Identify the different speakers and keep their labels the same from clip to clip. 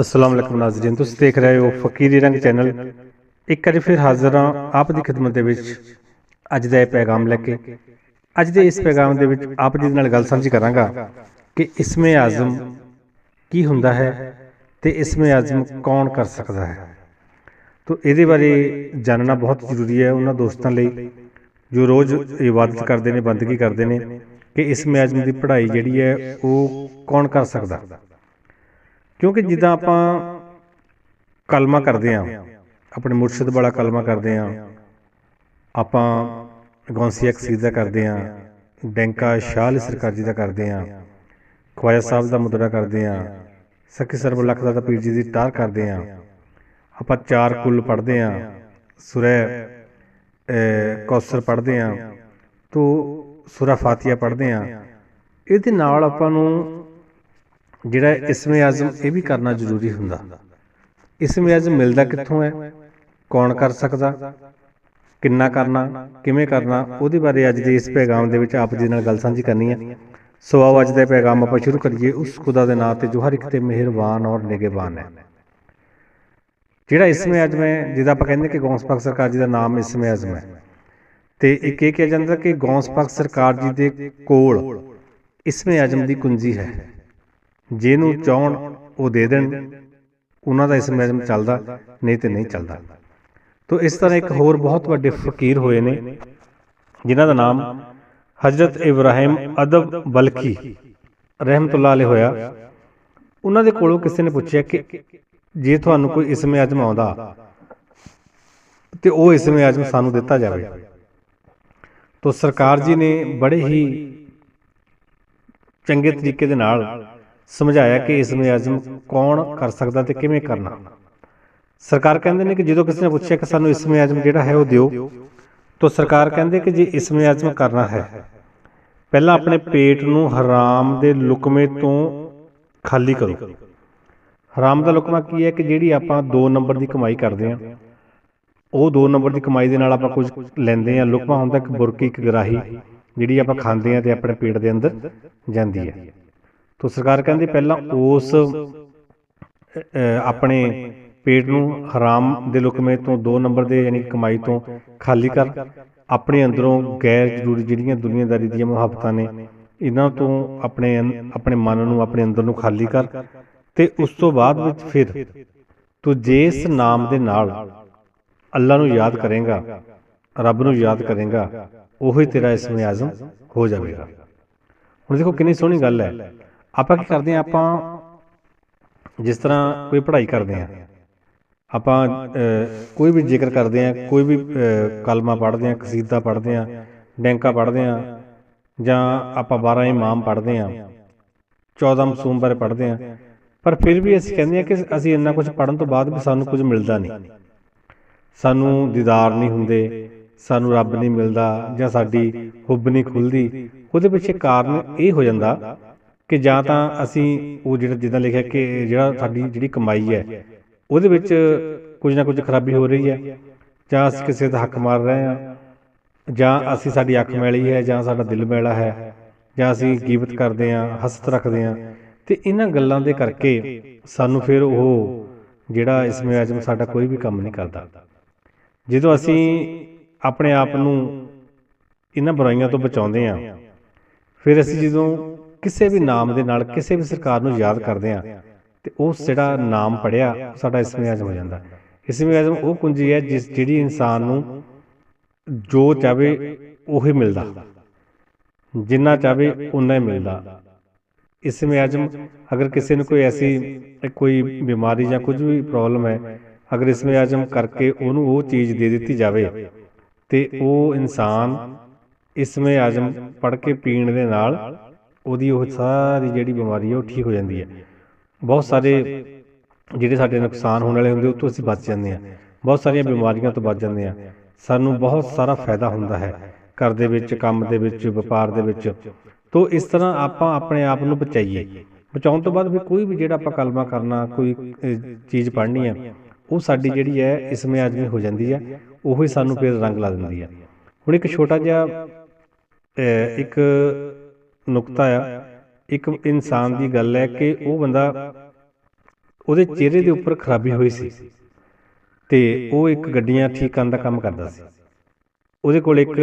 Speaker 1: ਅਸਲਾਮ ਅਲੈਕੁਮ ਨਾਜ਼ਰੀਨ, ਤੁਸੀਂ ਦੇਖ ਰਹੇ ਹੋ ਫਕੀਰੀ ਰੰਗ ਚੈਨਲ। ਇੱਕ ਵਾਰੀ ਫਿਰ ਹਾਜ਼ਰ ਹਾਂ ਆਪ ਦੀ ਖਿਦਮਤ ਦੇ ਵਿੱਚ। ਅੱਜ ਦਾ ਇਹ ਪੈਗਾਮ ਲੈ ਕੇ, ਅੱਜ ਦੇ ਇਸ ਪੈਗਾਮ ਦੇ ਵਿੱਚ ਆਪ ਜੀ ਦੇ ਨਾਲ ਗੱਲ ਸਾਂਝੀ ਕਰਾਂਗਾ ਕਿ ਇਸਮੇ ਆਜ਼ਮ ਕੀ ਹੁੰਦਾ ਹੈ ਤੇ ਇਸਮੇ ਆਜ਼ਮ ਕੌਣ ਕਰ ਸਕਦਾ ਹੈ। ਤੋ ਇਹਦੇ ਬਾਰੇ ਜਾਣਨਾ ਬਹੁਤ ਜ਼ਰੂਰੀ ਹੈ ਉਹਨਾਂ ਦੋਸਤਾਂ ਲਈ, ਜੋ ਰੋਜ਼ ਇਬਾਦਤ ਕਰਦੇ ਨੇ, ਬੰਦਗੀ ਕਰਦੇ ਨੇ ਕਿ ਇਸਮੇ ਆਜ਼ਮ ਦੀ ਪੜ੍ਹਾਈ ਜਿਹੜੀ ਹੈ ਉਹ ਕੌਣ ਕਰ ਸਕਦਾ। ਕਿਉਂਕਿ ਜਿੱਦਾਂ ਆਪਾਂ ਕਲਮਾ ਕਰਦੇ ਆਂ ਆਪਣੇ ਮੁਰਸ਼ਿਦ ਵਾਲਾ ਕਲਮਾ ਕਰਦੇ ਆਂ ਆਪਾਂ ਗੌਂਸੀਆ ਕਸੀਦਾ ਕਰਦੇ ਆਂ ਡੈਂਕਾ ਸ਼ਾਹ ਸਰਕਾਰ ਜੀ ਦਾ ਕਰਦੇ ਆਂ ਖਵਾਜਾ ਸਾਹਿਬ ਦਾ ਮੁਦਰਾ ਕਰਦੇ ਆਂ ਸਖੀ ਸਰਬ ਲੱਖ ਦਾ ਪੀਰ ਜੀ ਦੀ ਟਾਰ ਕਰਦੇ ਆਂ ਆਪਾਂ ਚਾਰ ਕੁੱਲ ਪੜ੍ਹਦੇ ਆਂ ਸੂਰਹ ਕੌਸਰ ਪੜ੍ਹਦੇ ਆਂ ਤੋ ਸੂਰਾ ਫਾਤੀਹਾ ਪੜ੍ਹਦੇ ਆਂ ਇਹਦੇ ਨਾਲ ਆਪਾਂ ਨੂੰ ਜਿਹੜਾ ਇਸਮੇ ਆਜ਼ਮ ਇਹ ਵੀ ਕਰਨਾ ਜ਼ਰੂਰੀ ਹੁੰਦਾ। ਇਸਮੇ ਆਜ਼ਮ ਮਿਲਦਾ ਕਿੱਥੋਂ ਹੈ? ਕੌਣ ਕਰ ਸਕਦਾ? ਕਿੰਨਾ ਕਰਨਾ? ਕਿਵੇਂ ਕਰਨਾ? ਉਹਦੇ ਬਾਰੇ ਅੱਜ ਦੇ ਇਸ ਪੈਗਾਮ ਦੇ ਵਿੱਚ ਆਪ ਜੀ ਨਾਲ ਗੱਲ ਸਾਂਝੀ ਕਰਨੀ ਹੈ। ਸੋ ਆਓ ਅੱਜ ਦਾ ਪੈਗਾਮ ਆਪਾਂ ਸ਼ੁਰੂ ਕਰੀਏ। ਉਸ ਖੁਦਾ ਦੇ ਨਾਂ ਤੇ ਜੋ ਹਰ ਇੱਕ ਤੇ ਮਿਹਰਬਾਨ ਔਰ ਨਿਗਹਿਬਾਨ ਹੈ। ਜਿਹੜਾ ਇਸਮੇ ਅਜ਼ਮ ਹੈ, ਜਿਹਦਾ ਆਪਾਂ ਕਹਿੰਦੇ ਕਿ ਗੌਂਸ ਪਾਕ ਸਰਕਾਰ ਜੀ ਦਾ ਨਾਮ ਇਸਮੇ ਆਜ਼ਮ ਹੈ। ਤੇ ਇੱਕ ਇਹ ਕਿਹਾ ਜਾਂਦਾ ਕਿ ਗੌਂਸ ਪਾਕ ਸਰਕਾਰ ਜੀ ਦੇ ਕੋਲ ਇਸਮੇ ਆਜ਼ਮ ਦੀ ਕੁੰਜੀ ਹੈ। ਜਿਹਨੂੰ ਚਾਹਣ ਉਹ ਦੇ ਦੇਣ। ਉਹਨਾਂ ਦਾ ਇਸ ਮੈਜ਼ਮ ਚੱਲਦਾ ਨਹੀਂ ਤੇ ਨਹੀਂ ਚੱਲਦਾ। ਤੋਂ ਇਸ ਤਰ੍ਹਾਂ ਇੱਕ ਹੋਰ ਬਹੁਤ ਵੱਡੇ ਫਕੀਰ ਹੋਏ ਨੇ ਜਿਨ੍ਹਾਂ ਦਾ ਨਾਮ ਹਜ਼ਰਤ ਇਬਰਾਹਿਮ ਅਦਬ ਬਲਕੀ ਰਹਿਮਤੁਲਾਹ ਅਲੈਹ ਹੋਇਆ। ਉਹਨਾਂ ਦੇ ਕੋਲੋਂ ਕਿਸੇ ਨੇ ਪੁੱਛਿਆ ਕਿ ਜੇ ਤੁਹਾਨੂੰ ਕੋਈ ਇਸਮੇ ਆਜ਼ਮ ਆਉਂਦਾ ਤੇ ਉਹ ਇਸਮੇ ਆਜ਼ਮ ਸਾਨੂੰ ਦਿੱਤਾ ਜਾਵੇ। ਤੋਂ ਸਰਕਾਰ ਜੀ ਨੇ ਬੜੇ ਹੀ ਚੰਗੇ ਤਰੀਕੇ ਦੇ ਨਾਲ ਸਮਝਾਇਆ ਕਿ ਇਸਮੇ ਆਜ਼ਮ ਕੌਣ ਕਰ ਸਕਦਾ ਤੇ ਕਿਵੇਂ ਕਰਨਾ। ਸਰਕਾਰ ਕਹਿੰਦੇ ਨੇ ਕਿ ਜਦੋਂ ਕਿਸੇ ਨੇ ਪੁੱਛਿਆ ਕਿ ਸਾਨੂੰ ਇਸਮੇ ਆਜ਼ਮ ਜਿਹੜਾ ਹੈ ਉਹ ਦਿਓ, ਤਾਂ ਸਰਕਾਰ ਕਹਿੰਦੇ ਕਿ ਜੇ ਇਸਮੇ ਆਜ਼ਮ ਕਰਨਾ ਹੈ। ਪਹਿਲਾਂ ਆਪਣੇ ਪੇਟ ਨੂੰ ਹਰਾਮ ਦੇ ਲੁਕਮੇ ਤੋਂ ਖਾਲੀ ਕਰੋ। ਹਰਾਮ ਦਾ ਲੁਕਮਾ ਕੀ ਹੈ ਕਿ ਜਿਹੜੀ ਆਪਾਂ 2 ਨੰਬਰ ਦੀ ਕਮਾਈ ਕਰਦੇ ਹਾਂ, ਉਹ 2 ਨੰਬਰ ਦੀ ਕਮਾਈ ਦੇ ਨਾਲ ਆਪਾਂ ਕੁਝ ਲੈਂਦੇ ਹਾਂ। ਲੁਕਮਾ ਹੁੰਦਾ ਇੱਕ ਬੁਰਕੀ ਇੱਕ ਗਰਾਹੀ ਜਿਹੜੀ ਆਪਾਂ ਖਾਂਦੇ ਹਾਂ ਤੇ ਆਪਣੇ ਪੇਟ ਦੇ ਅੰਦਰ ਜਾਂਦੀ ਹੈ। ਤੋ ਸਰਕਾਰ ਕਹਿੰਦੀ ਪਹਿਲਾਂ ਉਸ ਆਪਣੇ ਪੇਟ ਨੂੰ ਹਰਾਮ ਦੇ ਲੁਕਮੇ ਤੋਂ 2 ਨੰਬਰ ਦੇ ਯਾਨੀ ਕਮਾਈ ਤੋਂ ਖਾਲੀ ਕਰ, ਆਪਣੇ ਅੰਦਰੋਂ ਗੈਰ ਜ਼ਰੂਰੀ ਜਿਹੜੀਆਂ ਦੁਨੀਆਦਾਰੀ ਦੀਆਂ ਮੁਹੱਬਤਾਂ ਨੇ, ਇਹਨਾਂ ਤੋਂ ਆਪਣੇ ਆਪਣੇ ਮਨ ਨੂੰ, ਆਪਣੇ ਅੰਦਰ ਨੂੰ ਖਾਲੀ ਕਰ ਤੇ ਉਸ ਤੋਂ ਬਾਅਦ ਵਿੱਚ ਫਿਰ ਤੂੰ ਜਿਸ ਨਾਮ ਦੇ ਨਾਲ ਅੱਲਾ ਨੂੰ ਯਾਦ ਕਰੇਗਾ, ਰੱਬ ਨੂੰ ਯਾਦ ਕਰੇਗਾ, ਉਹੀ ਤੇਰਾ ਇਸਮੇ ਆਜ਼ਮ ਹੋ ਜਾਵੇਗਾ। ਹੁਣ ਦੇਖੋ ਕਿੰਨੀ ਸੋਹਣੀ ਗੱਲ ਹੈ। ਆਪਾਂ ਕੀ ਕਰਦੇ ਹਾਂ ਆਪਾਂ ਜਿਸ ਤਰ੍ਹਾਂ ਕੋਈ ਪੜ੍ਹਾਈ ਕਰਦੇ ਹਾਂ ਆਪਾਂ ਕੋਈ ਵੀ ਜ਼ਿਕਰ ਕਰਦੇ ਹਾਂ ਕੋਈ ਵੀ ਕਲਮਾ ਪੜ੍ਹਦੇ ਹਾਂ ਕਸੀਦਾ ਪੜ੍ਹਦੇ ਹਾਂ ਡੈਂਕਾ ਪੜ੍ਹਦੇ ਹਾਂ ਜਾਂ ਆਪਾਂ 12 ਇਮਾਮ ਪੜ੍ਹਦੇ ਹਾਂ 14 ਮਸੂਮ ਬਾਰੇ ਪੜ੍ਹਦੇ ਹਾਂ ਪਰ ਫਿਰ ਵੀ ਅਸੀਂ ਕਹਿੰਦੇ ਹਾਂ ਕਿ ਅਸੀਂ ਇੰਨਾ ਕੁਝ ਪੜ੍ਹਨ ਤੋਂ ਬਾਅਦ ਵੀ ਸਾਨੂੰ ਕੁਝ ਮਿਲਦਾ ਨਹੀਂ। ਸਾਨੂੰ ਦੀਦਾਰ ਨਹੀਂ ਹੁੰਦੇ ਸਾਨੂੰ ਰੱਬ ਨਹੀਂ ਮਿਲਦਾ ਜਾਂ ਸਾਡੀ ਹੁੱਬ ਨਹੀਂ ਖੁੱਲਦੀ ਉਹਦੇ ਪਿੱਛੇ ਕਾਰਨ ਇਹ ਹੋ ਜਾਂਦਾ ਕਿ ਜਾਂ ਤਾਂ ਅਸੀਂ ਉਹ ਜਿਹੜਾ ਜਿੱਦਾਂ ਲਿਖਿਆ ਕਿ ਜਿਹੜਾ ਸਾਡੀ ਜਿਹੜੀ ਕਮਾਈ ਹੈ ਉਹਦੇ ਵਿੱਚ ਕੁਝ ਨਾ ਕੁਝ ਖਰਾਬੀ ਹੋ ਰਹੀ ਹੈ ਜਾਂ ਅਸੀਂ ਕਿਸੇ ਦਾ ਹੱਕ ਮਾਰ ਰਹੇ ਹਾਂ। ਜਾਂ ਅਸੀਂ ਸਾਡੀ ਅੱਖ ਮੈਲੀ ਹੈ ਜਾਂ ਸਾਡਾ ਦਿਲ ਮੈਲਾ ਹੈ ਜਾਂ ਅਸੀਂ ਗੀਬਤ ਕਰਦੇ ਹਾਂ ਹਸਤ ਰੱਖਦੇ ਹਾਂ। ਤੇ ਇਹਨਾਂ ਗੱਲਾਂ ਦੇ ਕਰਕੇ ਸਾਨੂੰ ਫਿਰ ਉਹ ਜਿਹੜਾ ਇਸਮੇ ਆਜ਼ਮ ਸਾਡਾ ਕੋਈ ਵੀ ਕੰਮ ਨਹੀਂ ਕਰਦਾ। ਜਦੋਂ ਅਸੀਂ ਆਪਣੇ ਆਪ ਨੂੰ ਇਹਨਾਂ ਬੁਰਾਈਆਂ ਤੋਂ ਬਚਾਉਂਦੇ ਹਾਂ ਫਿਰ ਅਸੀਂ ਜਦੋਂ ਕਿਸੇ ਵੀ ਨਾਮ ਦੇ ਨਾਲ ਕਿਸੇ ਵੀ ਸਰਕਾਰ ਨੂੰ ਯਾਦ ਕਰਦੇ ਹਾਂ ਤੇ ਉਹ ਜਿਹੜਾ ਨਾਮ ਪੜਿਆ ਸਾਡਾ ਇਸਮੇ ਆਜ਼ਮ ਹੋ ਜਾਂਦਾ। ਇਸਮੇ ਆਜ਼ਮ ਉਹ ਕੁੰਜੀ ਹੈ ਜਿਸ ਜਿਹੜੀ ਇਨਸਾਨ ਨੂੰ ਜੋ ਚਾਵੇ ਉਹੀ ਮਿਲਦਾ, ਜਿੰਨਾ ਚਾਵੇ ਉਨਾ ਹੀ ਮਿਲਦਾ। ਇਸਮੇ ਆਜ਼ਮ ਅਗਰ ਕਿਸੇ ਨੂੰ ਕੋਈ ਐਸੀ ਕੋਈ ਬਿਮਾਰੀ ਜਾਂ ਕੁਝ ਵੀ ਪ੍ਰੋਬਲਮ ਹੈ, ਅਗਰ ਇਸਮੇ ਆਜ਼ਮ ਕਰਕੇ ਉਹਨੂੰ ਉਹ ਚੀਜ਼ ਦੇ ਦਿੱਤੀ ਜਾਵੇ ਤੇ ਉਹ ਇਨਸਾਨ ਇਸਮੇ ਆਜ਼ਮ ਪੜ੍ਹ ਕੇ ਪੀਣ ਦੇ ਨਾਲ ਉਹਦੀ ਉਹ ਸਾਰੀ ਜਿਹੜੀ ਬਿਮਾਰੀ ਹੈ ਉਹ ਠੀਕ ਹੋ ਜਾਂਦੀ ਹੈ ਬਹੁਤ ਸਾਰੇ ਜਿਹੜੇ ਸਾਡੇ ਨੁਕਸਾਨ ਹੋਣ ਵਾਲੇ ਹੁੰਦੇ ਉਹ ਤੋਂ ਅਸੀਂ ਬਚ ਜਾਂਦੇ ਹਾਂ ਬਹੁਤ ਸਾਰੀਆਂ ਬਿਮਾਰੀਆਂ ਤੋਂ ਬਚ ਜਾਂਦੇ ਹਾਂ ਸਾਨੂੰ ਬਹੁਤ ਸਾਰਾ ਫਾਇਦਾ ਹੁੰਦਾ ਹੈ ਘਰ ਦੇ ਵਿੱਚ ਕੰਮ ਦੇ ਵਿੱਚ ਵਪਾਰ ਦੇ ਵਿੱਚ। ਤੋਂ ਇਸ ਤਰ੍ਹਾਂ ਆਪਾਂ ਆਪਣੇ ਆਪ ਨੂੰ ਬਚਾਈਏ। ਬਚਾਉਣ ਤੋਂ ਬਾਅਦ ਫਿਰ ਕੋਈ ਵੀ ਜਿਹੜਾ ਆਪਾਂ ਕਲਮਾ ਕਰਨਾ ਕੋਈ ਚੀਜ਼ ਪੜ੍ਹਨੀ ਹੈ ਉਹ ਸਾਡੀ ਜਿਹੜੀ ਹੈ ਇਸਮੇ ਆਜ਼ਮੀ ਹੋ ਜਾਂਦੀ ਹੈ ਉਹੀ ਸਾਨੂੰ ਫਿਰ ਰੰਗ ਲਾ ਦਿੰਦੀ ਹੈ ਹੁਣ ਇੱਕ ਛੋਟਾ ਜਿਹਾ ਇੱਕ ਨੁਕਤਾ ਆ। ਇੱਕ ਇਨਸਾਨ ਦੀ ਗੱਲ ਹੈ ਕਿ ਉਹ ਬੰਦਾ ਉਹਦੇ ਚਿਹਰੇ ਦੇ ਉੱਪਰ ਖਰਾਬੀ ਹੋਈ ਸੀ ਤੇ ਉਹ ਇੱਕ ਗੱਡੀਆਂ ਠੀਕ ਕਰਨ ਦਾ ਕੰਮ ਕਰਦਾ ਸੀ। ਉਹਦੇ ਕੋਲ ਇੱਕ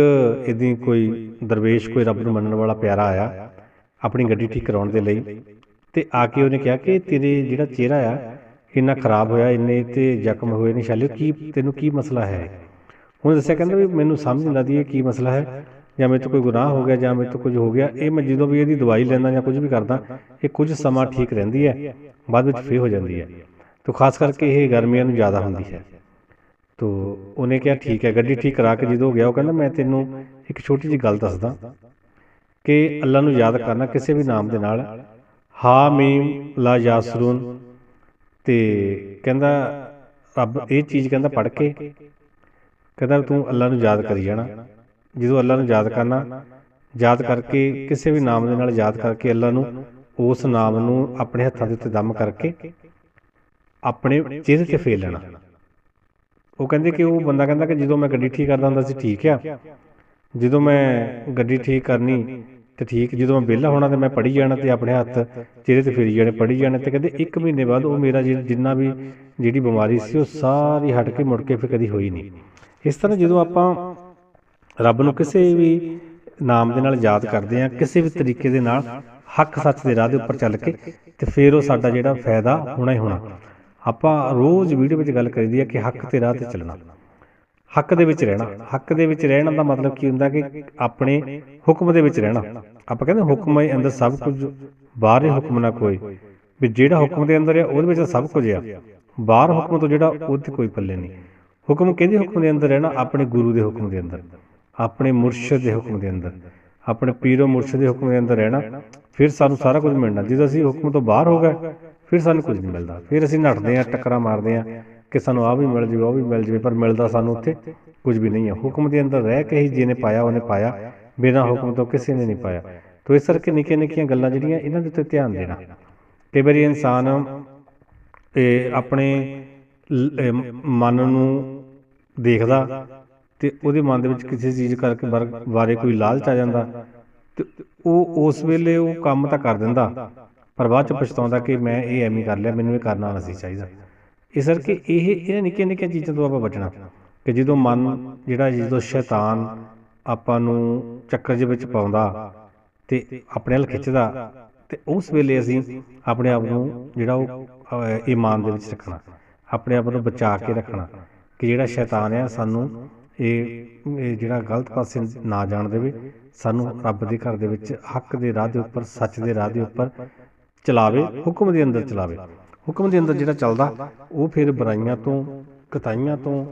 Speaker 1: ਇਦਾਂ ਕੋਈ ਦਰਵੇਸ਼, ਕੋਈ ਰੱਬ ਨੂੰ ਮੰਨਣ ਵਾਲਾ ਪਿਆਰਾ ਆਇਆ ਆਪਣੀ ਗੱਡੀ ਠੀਕ ਕਰਾਉਣ ਦੇ ਲਈ ਤੇ ਆ ਕੇ ਉਹਨੇ ਕਿਹਾ ਕਿ ਤੇਰੇ ਜਿਹੜਾ ਚਿਹਰਾ ਆ, ਇੰਨਾ ਖਰਾਬ ਹੋਇਆ, ਇੰਨੇ ਤੇ ਜ਼ਖਮ ਹੋਏ ਨੇ ਸ਼ਾਲੇ ਕੀ ਤੈਨੂੰ ਕੀ ਮਸਲਾ ਹੈ? ਉਹਨੇ ਦੱਸਿਆ, ਕਹਿੰਦਾ ਵੀ ਮੈਨੂੰ ਸਮਝ ਨਹੀਂ ਲੱਗਦੀ ਇਹ ਕੀ ਮਸਲਾ ਹੈ। ਜਾਂ ਮੇਰੇ ਤੋਂ ਕੋਈ ਗੁਨਾਹ ਹੋ ਗਿਆ ਜਾਂ ਮੇਰੇ ਤੋਂ ਕੁਝ ਹੋ ਗਿਆ, ਇਹ ਮੈਂ ਜਦੋਂ ਵੀ ਇਹਦੀ ਦਵਾਈ ਲੈਂਦਾ ਜਾਂ ਕੁਝ ਵੀ ਕਰਦਾ, ਇਹ ਕੁਝ ਸਮਾਂ ਠੀਕ ਰਹਿੰਦੀ ਹੈ, ਬਾਅਦ ਵਿੱਚ ਫੇਰ ਹੋ ਜਾਂਦੀ ਹੈ। ਤੋਂ ਖਾਸ ਕਰਕੇ ਇਹ ਗਰਮੀਆਂ ਨੂੰ ਜ਼ਿਆਦਾ ਹੁੰਦੀ ਹੈ। ਤੋ ਉਹਨੇ ਕਿਹਾ, ਠੀਕ ਹੈ, ਗੱਡੀ ਠੀਕ ਕਰਾ ਕੇ ਜਦੋਂ ਗਿਆ, ਉਹ ਕਹਿੰਦਾ, ਮੈਂ ਤੈਨੂੰ ਇੱਕ ਛੋਟੀ ਜਿਹੀ ਗੱਲ ਦੱਸਦਾ ਕਿ ਅੱਲਾ ਨੂੰ ਯਾਦ ਕਰਨਾ ਕਿਸੇ ਵੀ ਨਾਮ ਦੇ ਨਾਲ ਹਾ ਮੀਮ ਲਾ ਯਾਸਰੂਨ। ਤੇ ਕਹਿੰਦਾ, ਰੱਬ ਇਹ ਚੀਜ਼ ਕਹਿੰਦਾ ਪੜ੍ਹ ਕੇ, ਕਹਿੰਦਾ ਤੂੰ ਅੱਲਾ ਨੂੰ ਯਾਦ ਕਰੀ ਜਾਣਾ। ਜਦੋਂ ਅੱਲਾ ਨੂੰ ਯਾਦ ਕਰਨਾ, ਯਾਦ ਕਰਕੇ ਕਿਸੇ ਵੀ ਨਾਮ ਦੇ ਨਾਲ ਯਾਦ ਕਰਕੇ ਅੱਲਾ ਨੂੰ, ਉਸ ਨਾਮ ਨੂੰ ਆਪਣੇ ਹੱਥਾਂ ਦੇ ਉੱਤੇ ਦਮ ਕਰਕੇ ਆਪਣੇ ਚਿਹਰੇ ਤੇ ਫੇਰ ਲੈਣਾ। ਉਹ ਕਹਿੰਦੇ ਕਿ ਉਹ ਬੰਦਾ ਕਹਿੰਦਾ ਕਿ ਜਦੋਂ ਮੈਂ ਗੱਡੀ ਠੀਕ ਕਰਦਾ ਹੁੰਦਾ ਸੀ ਠੀਕ ਆ। ਜਦੋਂ ਮੈਂ ਗੱਡੀ ਠੀਕ ਕਰਨੀ ਤੇ ਠੀਕ, ਜਦੋਂ ਮੈਂ ਵਿਹਲਾ ਹੋਣਾ ਤੇ ਮੈਂ ਪੜੀ ਜਾਣਾ ਤੇ ਆਪਣੇ ਹੱਥ ਚਿਹਰੇ ਤੇ ਫੇਰੀ ਜਾਣੇ ਪੜੀ ਜਾਣੇ ਤੇ ਕਹਿੰਦੇ 1 ਮਹੀਨੇ ਬਾਅਦ ਉਹ ਮੇਰਾ ਜਿੰਨਾ ਵੀ ਜਿਹੜੀ ਬਿਮਾਰੀ ਸੀ ਉਹ ਸਾਰੀ ਹਟ ਕੇ ਮੁੜ ਕੇ ਫਿਰ ਕਦੀ ਹੋਈ ਨਹੀਂ। ਇਸ ਤਰ੍ਹਾਂ ਜਦੋਂ ਆਪਾਂ ਰੱਬ ਨੂੰ ਕਿਸੇ ਵੀ ਨਾਮ ਦੇ ਨਾਲ ਯਾਦ ਕਰਦੇ ਆ ਕਿਸੇ ਵੀ ਤਰੀਕੇ ਦੇ ਨਾਲ ਹੱਕ ਸੱਚ ਦੇ ਰਾਹ ਦੇ ਉੱਪਰ ਚੱਲ ਕੇ ਤੇ ਫਿਰ ਉਹ ਸਾਡਾ ਜਿਹੜਾ ਫਾਇਦਾ ਹੋਣਾ ਹੀ ਹੋਣਾ। ਆਪਾਂ ਰੋਜ਼ ਵੀਡੀਓ ਵਿੱਚ ਗੱਲ ਕਰੀਦੀ ਆ ਕਿ ਹੱਕ ਤੇ ਰਾਹ ਤੇ ਚੱਲਣਾ। ਹੱਕ ਦੇ ਵਿੱਚ ਰਹਿਣਾ। ਹੱਕ ਦੇ ਵਿੱਚ ਰਹਿਣ ਦਾ ਮਤਲਬ ਕੀ ਹੁੰਦਾ ਕਿ ਆਪਣੇ ਹੁਕਮ ਦੇ ਵਿੱਚ ਰਹਿਣਾ। ਆਪਾਂ ਕਹਿੰਦੇ ਹੁਕਮ ਦੇ ਅੰਦਰ ਸਭ ਕੁਝ ਬਾਹਰੇ ਹੁਕਮ ਨਾ ਕੋਈ। ਵੀ ਜਿਹੜਾ ਹੁਕਮ ਦੇ ਅੰਦਰ ਆ, ਉਹਦੇ ਵਿੱਚ ਸਭ ਕੁਝ ਆ। ਬਾਹਰ ਹੁਕਮ ਤੋਂ ਜਿਹੜਾ, ਉਹਦੇ ਕੋਈ ਪੱਲੇ ਨਹੀਂ। ਹੁਕਮ ਕਿਹਦੇ ਹੁਕਮ ਦੇ ਅੰਦਰ ਰਹਿਣਾ? ਆਪਣੇ ਗੁਰੂ ਦੇ ਹੁਕਮ ਦੇ ਅੰਦਰ। ਆਪਣੇ ਮੁਰਸ਼ਿਦ ਦੇ ਹੁਕਮ ਦੇ ਅੰਦਰ, ਆਪਣੇ ਪੀਰੋ ਮੁਰਸ਼ਿਦ ਦੇ ਹੁਕਮ ਦੇ ਅੰਦਰ ਰਹਿਣਾ, ਫਿਰ ਸਾਨੂੰ ਸਾਰਾ ਕੁਝ ਮਿਲਣਾ। ਜਦੋਂ ਅਸੀਂ ਹੁਕਮ ਤੋਂ ਬਾਹਰ ਹੋ ਗਏ, ਫਿਰ ਸਾਨੂੰ ਕੁਝ ਨਹੀਂ ਮਿਲਦਾ। ਫਿਰ ਅਸੀਂ ਨੱਠਦੇ ਆ ਟੱਕਰਾਂ ਮਾਰਦੇ ਆ ਕਿ ਸਾਨੂੰ ਆ ਵੀ ਮਿਲ ਜਾਵੇ, ਉਹ ਵੀ ਮਿਲ ਜਾਵੇ, ਪਰ ਮਿਲਦਾ ਸਾਨੂੰ ਉੱਥੇ ਕੁਝ ਵੀ ਨਹੀਂ ਹੈ। ਹੁਕਮ ਦੇ ਅੰਦਰ ਰਹਿ ਕੇ ਹੀ ਜਿਹਨੇ ਪਾਇਆ, ਉਹਨੇ ਪਾਇਆ। ਬਿਨਾਂ ਹੁਕਮ ਤੋਂ ਕਿਸੇ ਨੇ ਨਹੀਂ ਪਾਇਆ। ਤੋ ਇਸ ਕਰਕੇ ਨਿੱਕੀਆਂ ਨਿੱਕੀਆਂ ਗੱਲਾਂ ਜਿਹੜੀਆਂ ਇਹਨਾਂ ਦੇ ਉੱਤੇ ਧਿਆਨ ਦੇਣਾ। ਕਈ ਵਾਰੀ ਇਨਸਾਨ ਇਹ ਆਪਣੇ ਮਨ ਨੂੰ ਦੇਖਦਾ ਤੇ ਉਹਦੇ ਮਨ ਦੇ ਵਿੱਚ ਕਿਸੇ ਚੀਜ਼ ਕਰਕੇ ਬਾਰੇ ਕੋਈ ਲਾਲਚ ਆ ਜਾਂਦਾ ਤੇ ਉਹ ਉਸ ਵੇਲੇ ਉਹ ਕੰਮ ਤਾਂ ਕਰ ਦਿੰਦਾ ਪਰ ਬਾਅਦ ਚ ਪਛਤਾਉਂਦਾ ਕਿ ਮੈਂ ਇਹ ਐਵੇਂ ਕਰ ਲਿਆ ਮੈਨੂੰ ਇਹ ਕਰਨਾ ਨਹੀਂ ਸੀ ਚਾਹੀਦਾ। ਇਸ ਕਰਕੇ ਇਹ ਇਹਨਾਂ ਨਿੱਕੀਆਂ ਨਿੱਕੀਆਂ ਚੀਜ਼ਾਂ ਤੋਂ ਆਪਾਂ ਬਚਣਾ ਕਿ ਜਦੋਂ ਮਨ ਜਿਹੜਾ ਜਦੋਂ ਸ਼ੈਤਾਨ ਆਪਾਂ ਨੂੰ ਚੱਕਰ ਦੇ ਵਿੱਚ ਪਾਉਂਦਾ ਤੇ ਆਪਣੇ ਵੱਲ ਖਿੱਚਦਾ ਤੇ ਉਸ ਵੇਲੇ ਅਸੀਂ ਆਪਣੇ ਆਪ ਨੂੰ ਜਿਹੜਾ ਉਹ ਅਹ, ਈਮਾਨ ਦੇ ਵਿੱਚ ਰੱਖਣਾ ਆਪਣੇ ਆਪ ਨੂੰ ਬਚਾ ਕੇ ਰੱਖਣਾ ਕਿ ਜਿਹੜਾ ਸ਼ੈਤਾਨ ਆ ਸਾਨੂੰ ਇਹ ਜਿਹੜਾ ਗਲਤ ਪਾਸੇ ਨਾ ਜਾਣ ਦੇਵੇ, ਸਾਨੂੰ ਰੱਬ ਦੇ ਘਰ ਦੇ ਵਿੱਚ ਹੱਕ ਦੇ ਰਾਹ ਦੇ ਉੱਪਰ, ਸੱਚ ਦੇ ਰਾਹ ਦੇ ਉੱਪਰ ਚਲਾਵੇ, ਹੁਕਮ ਦੇ ਅੰਦਰ ਚਲਾਵੇ। ਹੁਕਮ ਦੇ ਅੰਦਰ ਜਿਹੜਾ ਚੱਲਦਾ, ਉਹ ਫਿਰ ਬੁਰਾਈਆਂ ਤੋਂ, ਕਤਾਈਆਂ ਤੋਂ,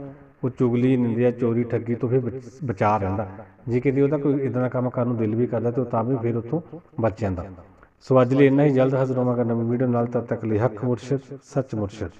Speaker 1: ਉਹ ਚੁਗਲੀ, ਨਿੰਦਿਆ, ਚੋਰੀ, ਠੱਗੀ ਤੋਂ ਫਿਰ ਬਚਾ ਰਹਿੰਦਾ। ਜੇ ਕਿਤੇ ਉਹਦਾ ਕੋਈ ਇਦਾਂ ਦਾ ਕੰਮ ਕਰਨ ਨੂੰ ਦਿਲ ਵੀ ਕਰਦਾ ਤੇ ਉਹ ਤਾਂ ਵੀ ਫਿਰ ਉੱਥੋਂ ਬਚ ਜਾਂਦਾ। ਸੋ ਅੱਜ ਲਈ ਇੰਨਾ ਹੀ। ਜਲਦ ਹਾਜ਼ਰ ਹੋਵਾਂਗਾ ਨਵੀਂ ਵੀਡੀਓ ਨਾਲ। ਤਦ ਤੱਕ ਲਈ ਹੱਕ ਮੁਰਸ਼ਿਦ, ਸੱਚ ਮੁਰਸ਼ਿਦ।